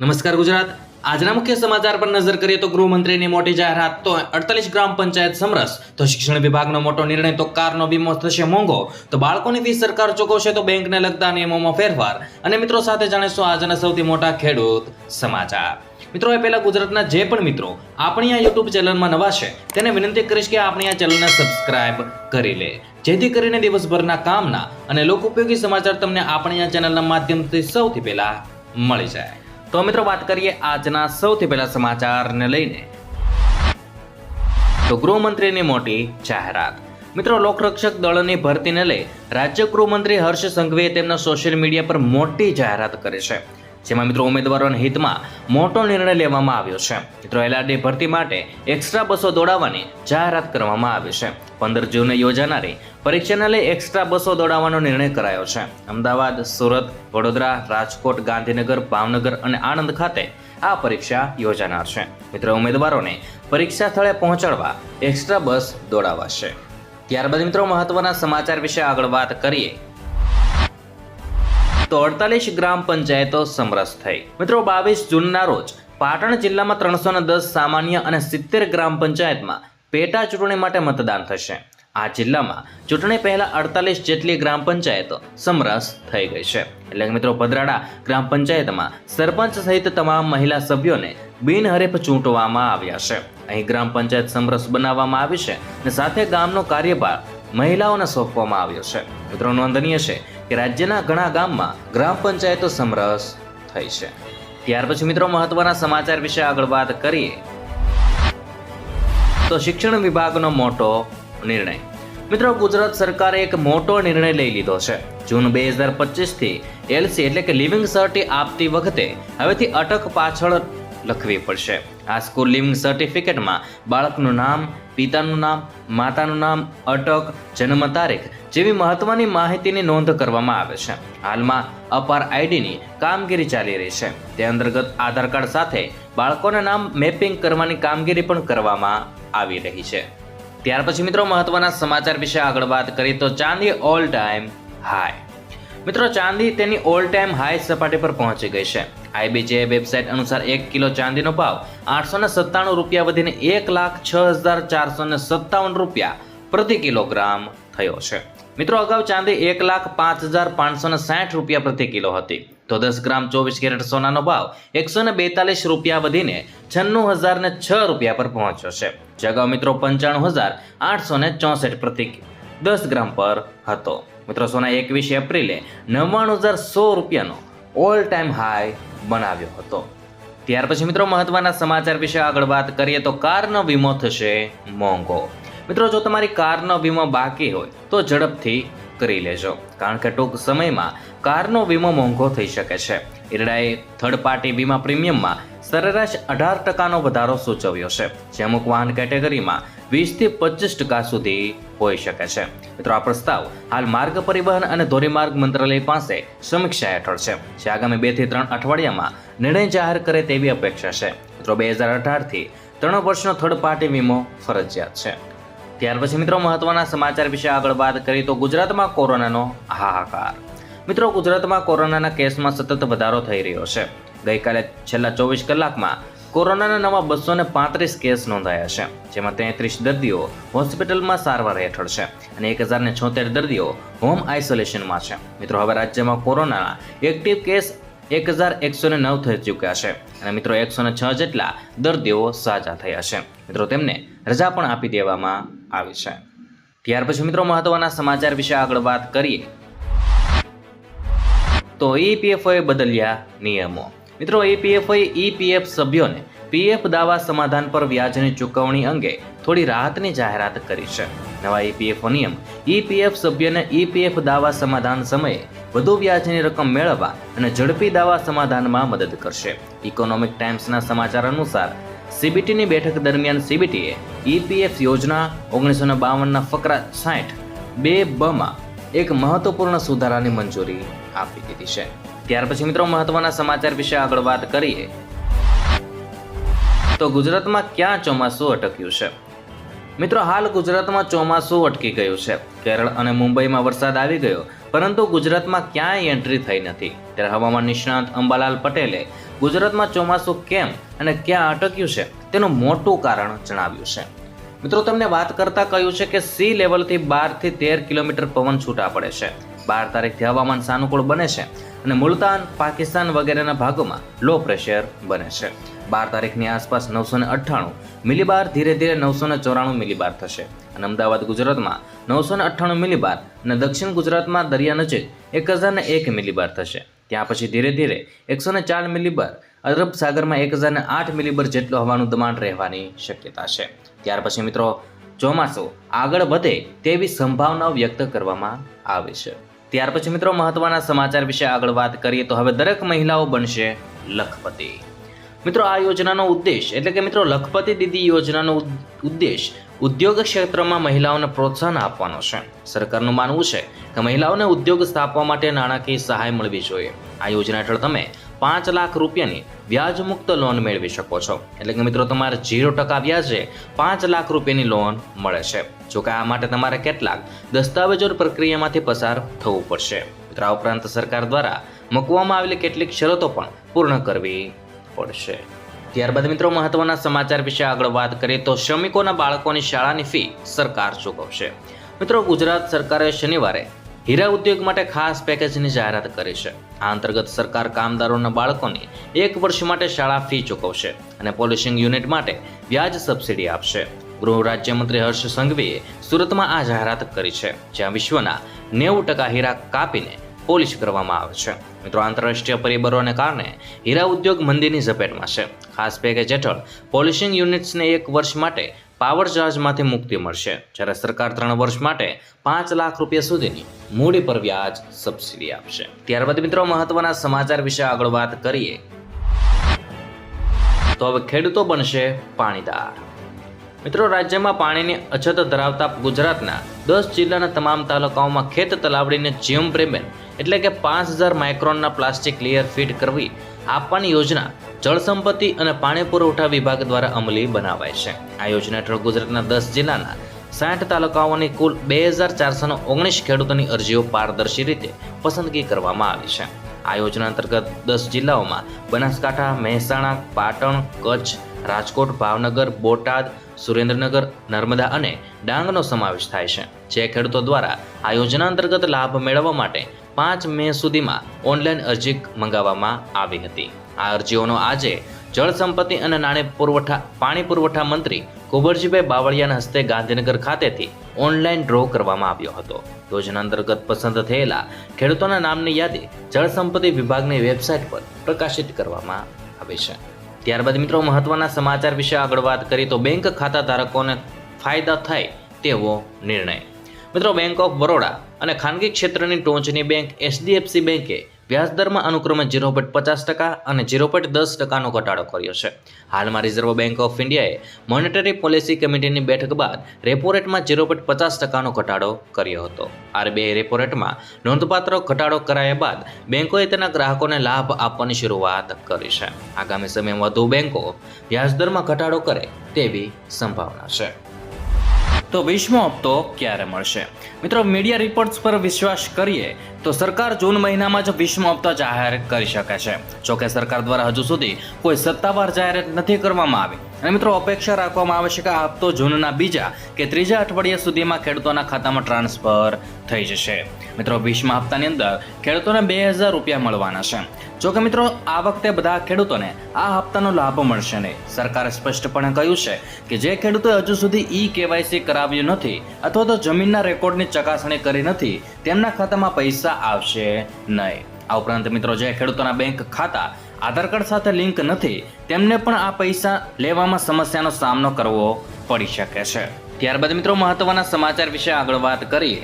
નમસ્કાર ગુજરાત. આજના મુખ્ય સમાચાર પર નજર કરીએ તો ગૃહમંત્રીની મોટી જાહેરાત તો અડતાલીસ ગ્રામ પંચાયત સમરસ. તો શિક્ષણ વિભાગનો મોટો નિર્ણય તો કારનો વીમો થશે મોંઘો. તો બાળકોની ફી સરકાર ચૂકવશે તો બેંકને લગતા નિયમોમાં ફેરફાર. અને મિત્રો સાથે જાણીશું આજના સૌથી મોટા ખેડૂત સમાચાર. મિત્રો, એ પહેલા ગુજરાતના જે પણ મિત્રો આપણી આ યુટ્યુબ ચેનલમાં નવા છે, તેને વિનંતી કરીશ કે આપણી આ ચેનલને સબસ્ક્રાઇબ કરી લે. જેથી કરીને દિવસભરના કામના અને લોકોપયોગી સમાચાર તમને આપણી આ ચેનલના માધ્યમથી સૌથી પહેલા મળી જાય. તો મિત્રો વાત કરીએ આજના સૌથી પહેલા સમાચારને લઈને. તો ગૃહમંત્રીની મોટી જાહેરાત. મિત્રો લોકરક્ષક દળની ભરતીને લઈ રાજ્ય ગૃહમંત્રી હર્ષ સંઘવીએ તેમના સોશિયલ મીડિયા પર મોટી જાહેરાત કરી છે. જેમાં મિત્રો ઉમેદવારોના હિતમાં મોટો નિર્ણય લેવામાં આવ્યો છે. મિત્રો એલઆરડી ભરતી માટે એક્સ્ટ્રા બસો દોડાવવાની જાહેરાત કરવામાં આવી છે. પંદર જૂને યોજાનારી પરીક્ષાને લઈ એક્સ્ટ્રા બસો દોડાવવાનો નિર્ણય કરાયો છે. અમદાવાદ, સુરત, વડોદરા, રાજકોટ, ગાંધીનગર, ભાવનગર અને આણંદ ખાતે આ પરીક્ષા યોજાનાર છે. મિત્રો ઉમેદવારોને પરીક્ષા સ્થળે પહોંચાડવા એક્સ્ટ્રા બસ દોડાવાશે. ત્યારબાદ મિત્રો મહત્વના સમાચાર વિશે આગળ વાત કરીએ. તો અડતાલીસ ગ્રામ પંચાયતો સમરસ થઈ. મિત્રો, બાવીસ જૂનના રોજ પાટણ જિલ્લામાં ત્રણસો દસ સામાન્ય અને સિત્તેર ગ્રામ પંચાયતમાં પેટા ચૂંટણી માટે મતદાન થશે. આ જિલ્લામાં ચૂંટણી પહેલા અડતાલીસ જેટલી ગ્રામ પંચાયતો સમરસ થઈ ગઈ છે. એટલે મિત્રો, ભદ્રાડા ગ્રામ પંચાયતમાં સરપંચ સહિત તમામ મહિલા સભ્યોને બિનહરીફ ચૂંટવામાં આવ્યા છે. અહીં ગ્રામ પંચાયત સમરસ બનાવવામાં આવી છે અને સાથે ગામનો કાર્યભાર મહિલાઓને સોંપવામાં આવ્યો છે. મિત્રો, નોંધનીય છે કે રાજ્યના ઘણા ગામમાં ગ્રામ પંચાયતો સમરસ થઈ છે. ત્યાર પછી મિત્રો મહત્વના સમાચાર વિશે આગળ વાત કરીએ. તો શિક્ષણ વિભાગનો મોટો નિર્ણય. મિત્રો ગુજરાત સરકારે એક મોટો નિર્ણય લઈ લીધો છે. જૂન બે હજાર પચીસથી એલસી એટલે કે લિવિંગ સર્ટી આપતી વખતે હવેથી અટક પાછળ લખવી પડશે. આ સ્કૂલ લિવિંગ સર્ટિફિકેટમાં બાળકનું નામ પિતાનું નામ, માતાનું નામ, અટક, જન્મ તારીખ જેવી મહત્વની માહિતીની નોંધ કરવામાં આવે છે. હાલમાં અપાર આઈડીની કામગીરી ચાલી રહી છે. તે અંતર્ગત આધાર કાર્ડ સાથે બાળકોના નામ મેપિંગ કરવાની કામગીરી પણ કરવામાં આવી રહી છે. ત્યાર પછી મિત્રો મહત્વના સમાચાર વિશે આગળ વાત કરીએ તો ચાંદી ઓલ ટાઈમ હાઈ મિત્રો ચાંદી તેની ઓલ ટાઈમ હાઈ સપાટી પર પહોંચી ગઈ છે. આઈબીજે વેબસાઇટ અનુસાર એક કિલો ચાંદીનો ભાવ આઠસો સત્તાણું રૂપિયા વધીને એક લાખ છ હજાર ચારસો ને સત્તાવન રૂપિયા પ્રતિ કિલોગ્રામ થયો છે. મિત્રો, અગાઉ ચાંદી એક લાખ પાંચ હજાર પાંચસો સાઠ રૂપિયા પ્રતિ કિલો હતી. તો દસ ગ્રામ ચોવીસ કેરેટ સોનાનો ભાવ એકસો ને બેતાલીસ રૂપિયા વધીને છન્નું હજાર ને છ રૂપિયા પર પહોંચ્યો છે. જગાઉ મિત્રો પંચાણું હજાર આઠસો ને ચોસઠ પ્રતિ દસ ગ્રામ પર હતો. મિત્રો, સોના એકવીસ એપ્રિલે નવ્વાણું હજાર સો રૂપિયાનો ઓલ ટાઈમ હાઈ બનાવ્યો હતો. ત્યાર પછી મિત્રો મહત્વના સમાચાર વિશે આગળ વાત કરીએ તો કારનો વીમો થશે મોંઘો. મિત્રો, જો તમારી કારનો વીમો બાકી હોય તો ઝડપથી કરી લેજો. કારણ કે ટૂંક સમયમાં કારનો વીમો મોંઘો થઈ શકે છે. ઇરડાએ થર્ડ પાર્ટી વીમા પ્રીમિયમમાં સરેરાશ અઢાર ટકાનો વધારો સૂચવ્યો છે જે અમુક વાહન કેટેગરીમાં વીસથી પચીસ ટકા સુધી હોઈ શકે છે. મિત્રો, આ પ્રસ્તાવ હાલ માર્ગ પરિવહન અને ધોરીમાર્ગ મંત્રાલય પાસે સમીક્ષા હેઠળ છે, જે આગામી બેથી ત્રણ અઠવાડિયામાં નિર્ણય જાહેર કરે તેવી અપેક્ષા છે. મિત્રો, બે હજાર અઢારથી ત્રણ વર્ષનો થર્ડ પાર્ટી વીમો ફરજિયાત છે. ત્યાર પછી મિત્રો મહત્વના સમાચાર વિશે આગળ વાત કરીએ તો ગુજરાતમાં કોરોનાનો હાહાકાર. મિત્રો ગુજરાતમાં કોરોનાના કેસમાં સતત વધારો થઈ રહ્યો છે. ગઈકાલે છેલ્લા ચોવીસ કલાકમાં કોરોનાના નવા બસો ને પાંત્રીસ કેસ નોંધાયા છે, જેમાં તેત્રીસ દર્દીઓ હોસ્પિટલમાં સારવાર હેઠળ છે અને એક હજાર છોતેર દર્દીઓ હોમ આઇસોલેશનમાં છે. મિત્રો, હવે રાજ્યમાં કોરોનાના એક્ટિવ કેસ એક હજાર એકસો ને નવ થઈ ચૂક્યા છે. અને મિત્રો એકસો ને છ જેટલા દર્દીઓ સાજા થયા છે. મિત્રો, તેમને રજા પણ આપી દેવામાં આવી છે. ત્યાર પછી મિત્રો, મહત્વના સમાચાર વિશે આગળ વાત કરીએ. તો ઈપીએફઓએ બદલ્યા નિયમો. મિત્રો, ઈપીએફઓએ ઈપીએફ સભ્યોને પીએફ દાવા સમાધાન પર વ્યાજની ચૂકવણી અંગે થોડી રાહતની જાહેરાત કરી છે. નવા ઈપીએફઓ નિયમ ઈપીએફ સભ્યને ઈપીએફ દાવા સમાધાન સમયે વધુ વ્યાજની રકમ મેળવવા અને ઝડપી દાવા સમાધાનમાં મદદ કરશે. ઇકોનોમિક ટાઈમ્સના સમાચાર અનુસાર સીબીટીની બેઠક દરમિયાન સીબીટીએ ઈપીએફ યોજના ઓગણીસો ને બાવનના ફકરા સાઠ બે બમાં એક મહત્વપૂર્ણ સુધારાની મંજૂરી આપી દીધી છે. ત્યાર પછી મિત્રો મહત્વના સમાચાર વિશે આગળ વાત કરીએ. તો ગુજરાતમાં ક્યાં ચોમાસું અટક્યું છે? મિત્રો હાલ ગુજરાતમાં ચોમાસું અટકી ગયું છે. કેરળ અને મુંબઈમાં વરસાદ આવી ગયો. પરંતુ ગુજરાતમાં ક્યાંય એન્ટ્રી થઈ નથી. ત્યારે હવામાન નિષ્ણાંત અંબાલાલ પટેલે ગુજરાતમાં ચોમાસું કેમ અને ક્યાં અટક્યું છે તેનું મોટું કારણ જણાવ્યું છે. મિત્રો, તમને વાત કરતા કહ્યું છે કે સી લેવલથી બારથી તેર કિલોમીટર પવન છૂટા પડે છે. બાર તારીખથી હવામાન સાનુકૂળ બને છે અને મુલતાન, પાકિસ્તાન વગેરેના ભાગોમાં લો પ્રેશર બને છે. બાર તારીખની આસપાસ નવસો ને અઠ્ઠાણું મિલીબાર ધીરે ધીરે નવસો ને ચોરાણું મિલીબાર થશે. અને અમદાવાદ ગુજરાતમાં નવસો ને અઠ્ઠાણું મિલીબાર અને દક્ષિણ ગુજરાતમાં દરિયા નજીક એક હજાર ને એક મિલીબાર થશે. ત્યાં પછી ધીરે ધીરે એકસો ને ચાર મિલીબાર અરબ સાગરમાં એક હજાર આઠ મિલીબર જેટલું હવાનું દબાણ રહેવાની શક્યતા છે. ત્યાર પછી મિત્રો, ચોમાસું આગળ વધે તેવી સંભાવનાઓ વ્યક્ત કરવામાં આવે છે. ત્યાર પછી મિત્રો, મહત્વના સમાચાર વિશે આગળ વાત કરીએ તો હવે દરેક મહિલાઓ બનશે લખપતિ. મિત્રો, આ યોજનાનો ઉદ્દેશ, એટલે કે મિત્રો, લખપતિ દીદી યોજનાનો ઉદ્દેશ ઉદ્યોગ ક્ષેત્રમાં મહિલાઓને પ્રોત્સાહન આપવાનો છે. સરકારનું માનવું છે કે મહિલાઓને ઉદ્યોગ સ્થાપવા માટે નાણાકીય સહાય મળવી જોઈએ. આ યોજના હેઠળ તમે પાંચ લાખ રૂપિયાની વ્યાજમુક્ત લોન મેળવી શકો છો. એટલે કે મિત્રો, તમારે ઝીરો ટકા વ્યાજે પાંચ લાખ રૂપિયાની લોન મળે છે. જોકે આ માટે તમારે કેટલાક દસ્તાવેજો પ્રક્રિયામાંથી પસાર થવું પડશે. મિત્રો, આ ઉપરાંત સરકાર દ્વારા મૂકવામાં આવેલી કેટલીક શરતો પણ પૂર્ણ કરવી પડશે. ત્યારબાદ મિત્રો મહત્વના સમાચાર વિશે આગળ વાત કરીએ તો શ્રમિકોના બાળકોની શાળાની ફી સરકાર ચૂકવશે. મિત્રો ગુજરાત સરકારે શનિવારે હીરા ઉદ્યોગ માટે ખાસ પેકેજની જાહેરાત કરી છે. આ અંતર્ગત સરકાર કામદારોના બાળકોની એક વર્ષ માટે શાળા ફી ચૂકવશે અને પોલિશિંગ યુનિટ માટે વ્યાજ સબસિડી આપશે. ગૃહ રાજ્યમંત્રી હર્ષ સંઘવીએ સુરતમાં આ જાહેરાત કરી છે, જ્યાં વિશ્વના નેવું ટકા હીરા કાપીને પોલિશ કરવામાં આવે છે. મિત્રો, આંતરરાષ્ટ્રીય પરિબળોને કારણે હીરા ઉદ્યોગ મંદીની ઝપેટમાં છે. ખાસ પેકેજ હેઠળ પોલિશિંગ યુનિટ્સને એક વર્ષ માટે પાવર ચાર્જમાંથી મુક્તિ મળશે, જ્યારે સરકાર ત્રણ વર્ષ માટે પાંચ લાખ રૂપિયા સુધીની મૂડી પર વ્યાજ સબસિડી આપશે. ત્યારબાદ મિત્રો, મહત્વના સમાચાર વિશે આગળ વાત કરીએ. તો હવે ખેડૂતો બનશે પાણીદાર. મિત્રો, રાજ્યમાં પાણીની અછત ધરાવતા ગુજરાતના દસ જિલ્લાના તમામ તાલુકાઓમાં ખેત તલાવડીને જીવમ પ્રેમેન એટલે કે પાંચ હજાર માઇક્રોનના પ્લાસ્ટિક લેયર ફીટ કરવી આપવાની યોજના જળ સંપત્તિ અને પાણી પુરવઠા વિભાગ દ્વારા અમલી બનાવાય છે. આ યોજના હેઠળ ગુજરાતના દસ જિલ્લાના સાઠ તાલુકાઓની કુલ બે હજાર ચારસો ઓગણીસ ખેડૂતોની અરજીઓ પારદર્શી રીતે પસંદગી કરવામાં આવી છે. આ યોજના અંતર્ગત દસ જિલ્લાઓમાં બનાસકાંઠા, મહેસાણા, પાટણ, કચ્છ રાજકોટ, ભાવનગર, બોટાદ, સુરેન્દ્રનગર, નર્મદા અને ડાંગનો સમાવેશ થાય છે. જે ખેડૂતો દ્વારા આ યોજના અંતર્ગત લાભ મેળવવા માટે પાંચ મે સુધીમાં ઓનલાઈન અરજી મંગાવવામાં આવી હતી. આ અરજીઓનો આજે જળ સંપત્તિ અને નાણાં પુરવઠા, પાણી પુરવઠા મંત્રી કુંવરજીભાઈ બાવળિયાના હસ્તે ગાંધીનગર ખાતેથી ઓનલાઈન ડ્રો કરવામાં આવ્યો હતો. યોજના અંતર્ગત પસંદ થયેલા ખેડૂતોના નામની યાદી જળ સંપત્તિ વિભાગની વેબસાઇટ પર પ્રકાશિત કરવામાં આવી છે. ત્યારબાદ મિત્રો મહત્વના સમાચાર વિશે આગળ વાત કરીએ તો બેંક ખાતા ધારકોને ફાયદા થાય તેવો નિર્ણય. મિત્રો બેંક ઓફ બરોડા અને ખાનગી ક્ષેત્રની ટોચની બેંક એચડીએફસી બેંકે વ્યાજદરમાં અનુક્રમે ઝીરો પોઈન્ટ પચાસ ટકા અને ઝીરો પોઈન્ટ દસ ટકાનો ઘટાડો કર્યો છે. હાલમાં રિઝર્વ બેંક ઓફ ઇન્ડિયાએ મોનેટરી પોલિસી કમિટીની બેઠક બાદ રેપો રેટમાં ઝીરો પોઈન્ટ પચાસ ટકાનો ઘટાડો કર્યો હતો. આરબીઆઈ રેપો રેટમાં નોંધપાત્ર ઘટાડો કરાયા બાદ બેંકોએ તેના ગ્રાહકોને લાભ આપવાની શરૂઆત કરી છે. આગામી સમયમાં વધુ બેંકો વ્યાજદરમાં ઘટાડો કરે તેવી સંભાવના છે. તો વીસમો હપ્તો ક્યારે મળશે? મિત્રો મીડિયા રિપોર્ટ્સ પર વિશ્વાસ કરીએ તો સરકાર જૂન મહિનામાં જ વિશ્વ હપ્તા જાહેર કરી શકે છે. જોકે સરકાર દ્વારા હજુ સુધી કોઈ સત્તાવાર જાહેરાત નથી કરવામાં આવી. અને મિત્રો, અપેક્ષા રાખવામાં આવે છે કે આ હપ્તો જૂનના બીજા કે ત્રીજા અઠવાડિયા સુધીમાં ખેડૂતોના ખાતામાં ટ્રાન્સફર થઈ જશે. મિત્રો વીસમા હપ્તાની અંદર ખેડૂતોને બે હજાર રૂપિયા મળવાના છે. જોકે મિત્રો, આ વખતે બધા ખેડૂતોને આ હપ્તાનો લાભ મળશે નહીં. સરકારે સ્પષ્ટપણે કહ્યું છે કે જે ખેડૂતોએ હજુ સુધી ઈ કેવાયસી કરાવ્યું નથી અથવા તો જમીનના રેકોર્ડની ચકાસણી કરી નથી તેમના ખાતામાં પૈસા આવશે નહીં. આ ઉપરાંત મિત્રો, જે ખેડૂતોના બેંક ખાતા, આધાર કાર્ડ સાથે લિંક નથી, તેમને પણ આ પૈસા લેવામાં સમસ્યાનો સામનો કરવો પડી શકે છે. ત્યારબાદ મિત્રો, મહત્વના સમાચાર વિશે આગળ વાત કરીએ.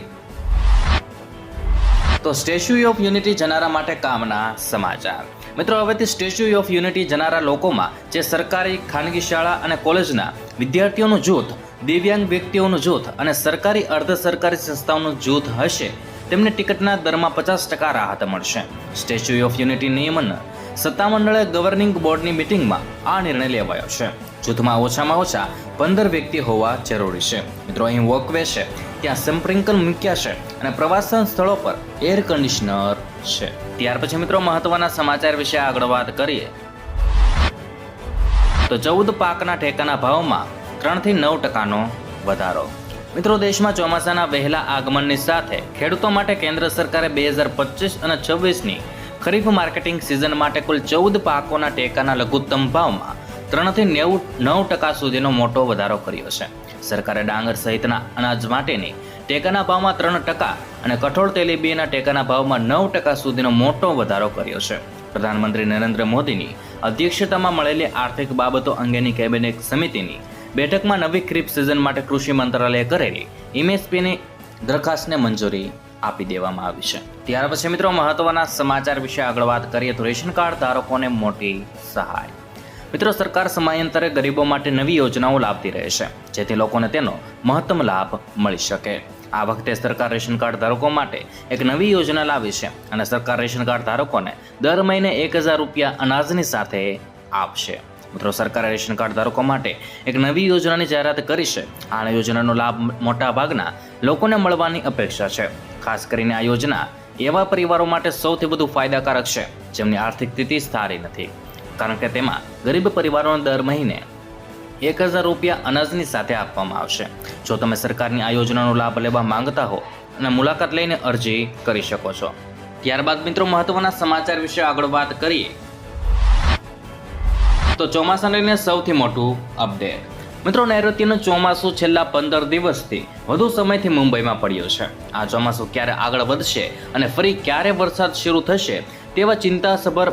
તો સ્ટેચ્યુ ઓફ યુનિટી જનારા માટે કામના સમાચાર. મિત્રો, હવેથી સ્ટેચ્યુ ઓફ યુનિટી જનારા લોકોમાં જે સરકારી, ખાનગી શાળા અને કોલેજના વિદ્યાર્થીઓનું જૂથ દિવ્યાંગ વ્યક્તિઓનું જૂથ અને સરકારી અર્ધ સરકારી સંસ્થાઓનું જૂથ હશે, તેમને ટિકિટના દરમાં પચાસ ટકા રાહત મળશે. સ્ટેચ્યુ ઓફ યુનિટી નિયમન સત્તામંડળે ગવર્નિંગ બોર્ડની મિટિંગમાં આ નિર્ણય લેવાયો છે. જૂથમાં ઓછામાં ઓછા પંદર વ્યક્તિ હોવા જરૂરી છે. મિત્રો, અહીં વોકવે છે. ત્યાં સ્પ્રિંકલ મૂક્યા છે અને પ્રવાસન સ્થળો પર એર કન્ડિશનર છે. ત્યાર પછી મિત્રો, મહત્વના સમાચાર વિશે આગળ વાત કરીએ. તો ચૌદ પાકના ટેકાના ભાવમાં ત્રણથી નવ ટકાનો વધારો. મિત્રો, દેશમાં ચોમાસાના વહેલા આગમનની સાથે ખેડૂતો માટે કેન્દ્ર સરકારે બે હજાર પચીસ અને છવ્વીસની ખરીફ માર્કેટિંગ સિઝન માટે કુલ ચૌદ પાકોના ટેકાના લઘુત્તમ ભાવમાં ત્રણથી નેવું, નવ ટકા સુધીનો મોટો વધારો કર્યો છે. સરકારે ડાંગર સહિતના અનાજ માટેની ટેકાના ભાવમાં ત્રણ ટકા અને કઠોળ તેલીબીના ટેકાના ભાવમાં નવ ટકા સુધીનો મોટો વધારો કર્યો છે. પ્રધાનમંત્રી નરેન્દ્ર મોદીની અધ્યક્ષતામાં મળેલી આર્થિક બાબતો અંગેની કેબિનેટ સમિતિની બેઠકમાં નવી ખરીફ સિઝન માટે કૃષિ મંત્રાલયે કરેલી એમએસપીની દરખાસ્તને મંજૂરી આપી દેવામાં આવી છે. ત્યાર પછી મિત્રો મહત્વના સમાચાર વિશે આગળ વાત કરીએ તો રેશન કાર્ડ ધારકોને મોટી સહાય. મિત્રો સરકાર સમયાંતરે ગરીબો માટે નવી યોજનાઓ લાવતી રહે છે, જેથી લોકોને તેનો મહત્તમ લાભ મળી શકે. આ વખતે સરકાર રેશન કાર્ડ ધારકો માટે એક નવી યોજના લાવી છે અને સરકાર રેશન કાર્ડ ધારકોને દર મહિને એક હજાર રૂપિયા અનાજની સાથે આપશે. મિત્રો, સરકારે રેશન કાર્ડ ધારકો માટે એક નવી યોજનાની જાહેરાત કરી છે. આ યોજનાનો લાભ મોટા ભાગના લોકોને મળવાની અપેક્ષા છે. ખાસ કરીને આ યોજના એવા પરિવારો માટે સૌથી વધુ ફાયદાકારક છે, જેમની આર્થિક સ્થિતિ સારી નથી. કારણ કે તેમાં ગરીબ પરિવારોને દર મહિને એક હજાર રૂપિયા અનાજની સાથે આપવામાં આવશે. જો તમે સરકારની આ યોજનાનો લાભ લેવા માંગતા હો અને મુલાકાત લઈને અરજી કરી શકો છો. ત્યારબાદ મિત્રો, મહત્વના સમાચાર વિશે આગળ વાત કરીએ. તો ચોમાસાને લઈને સૌથી મોટું અપડેટ મિત્રો, નૈઋત્યનું ચોમાસું છેલ્લા પંદર દિવસથી વધુ સમયથી મુંબઈમાં પડ્યો છે. આ ચોમાસું ક્યારે આગળ વધશે અને ફરી ક્યારે વરસાદ શરૂ થશે તેવા ચિંતાસભર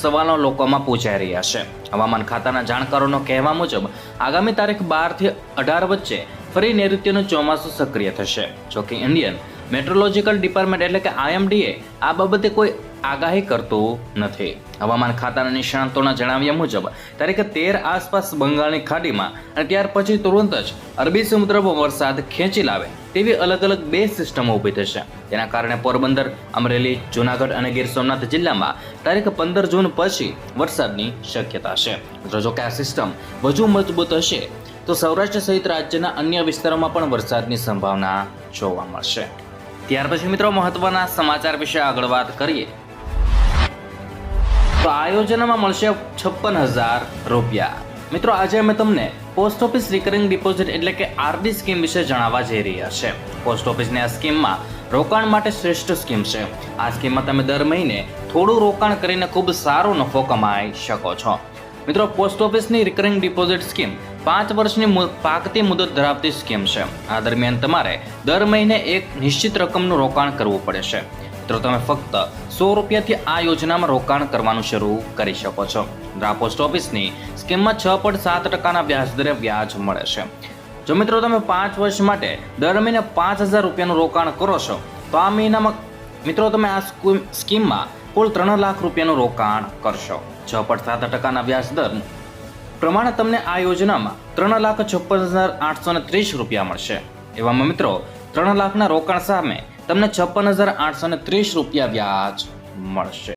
સવાલો લોકોમાં પૂછાઈ રહ્યા છે. હવામાન ખાતાના જાણકારોનો કહેવા મુજબ, આગામી તારીખ બારથી અઢાર વચ્ચે ફરી નૈઋત્યનું ચોમાસું સક્રિય થશે. જોકે ઇન્ડિયન મેટ્રોલોજીકલ ડિપાર્ટમેન્ટ એટલે કે આઈએમડીએ આ બાબતે કોઈ આગાહી કરતું નથી. હવામાન ખાતાના નિષ્ણાંતોના જણાવ્યા મુજબ, તારીખ તેર આસપાસ બંગાળની ખાડીમાં અને ત્યાર પછી તુરંત જ અરબી સમુદ્રમાં વરસાદ ખેંચી લાવે તેવી અલગ અલગ બે સિસ્ટમો ઊભી થશે. તેના કારણે પોરબંદર, અમરેલી, જૂનાગઢ અને ગીર સોમનાથ જિલ્લામાં તારીખ પંદર જૂન પછી વરસાદની શક્યતા છે. જો કે આ સિસ્ટમ વધુ મજબૂત હશે, તો સૌરાષ્ટ્ર સહિત રાજ્યના અન્ય વિસ્તારોમાં પણ વરસાદની સંભાવના જોવા મળશે. ત્યાર પછી મિત્રો, મહત્વના સમાચાર વિશે આગળ વાત કરીએ. તો આ મળશે છપ્પન હજાર રૂપિયા. મિત્રો, આજે અમે તમને પોસ્ટ ઓફિસ રિકરિંગ ડિપોઝિટ એટલે કે આરડી સ્કીમ વિશે જણાવવા જઈ રહ્યા છે. પોસ્ટ ઓફિસની આ સ્કીમમાં રોકાણ માટે શ્રેષ્ઠ સ્કીમ છે. આ સ્કીમમાં તમે દર મહિને થોડું રોકાણ કરીને ખૂબ સારો નફો કમાઈ શકો છો. મિત્રો, પોસ્ટ ઓફિસની રિકરિંગ ડિપોઝિટ સ્કીમ પાંચ વર્ષની પાકતી મુદત ધરાવતી સ્કીમ છે. આ દરમિયાન તમારે દર મહિને એક નિશ્ચિત રકમનું રોકાણ કરવું પડે છે. મિત્રો, તમે ફક્ત સો રૂપિયાથી આ યોજનામાં રોકાણ કરવાનું શરૂ કરી શકો છો. આ પોસ્ટ ઓફિસની સ્કીમમાં છ પોઈન્ટ સાત ટકાના વ્યાજ દરે વ્યાજ મળે છે. જો મિત્રો, તમે પાંચ વર્ષ માટે દર મહિને પાંચ હજાર રૂપિયાનું રોકાણ કરો છો, તો આ મહિનામાં મિત્રો, તમે આ સ્કૂ- સ્કીમમાં કુલ ત્રણ લાખ રૂપિયાનું રોકાણ કરશો. છ પોઈન્ટ સાત ટકાના વ્યાજ દર પ્રમાણે તમને આ યોજનામાં ત્રણ લાખ છપ્પન હજાર આઠસો ત્રીસ રૂપિયા મળશે. એવામાં મિત્રો, ત્રણ લાખના રોકાણ સામે તમને છપ્પન હજાર આઠસો ત્રીસ રૂપિયા વ્યાજ મળશે.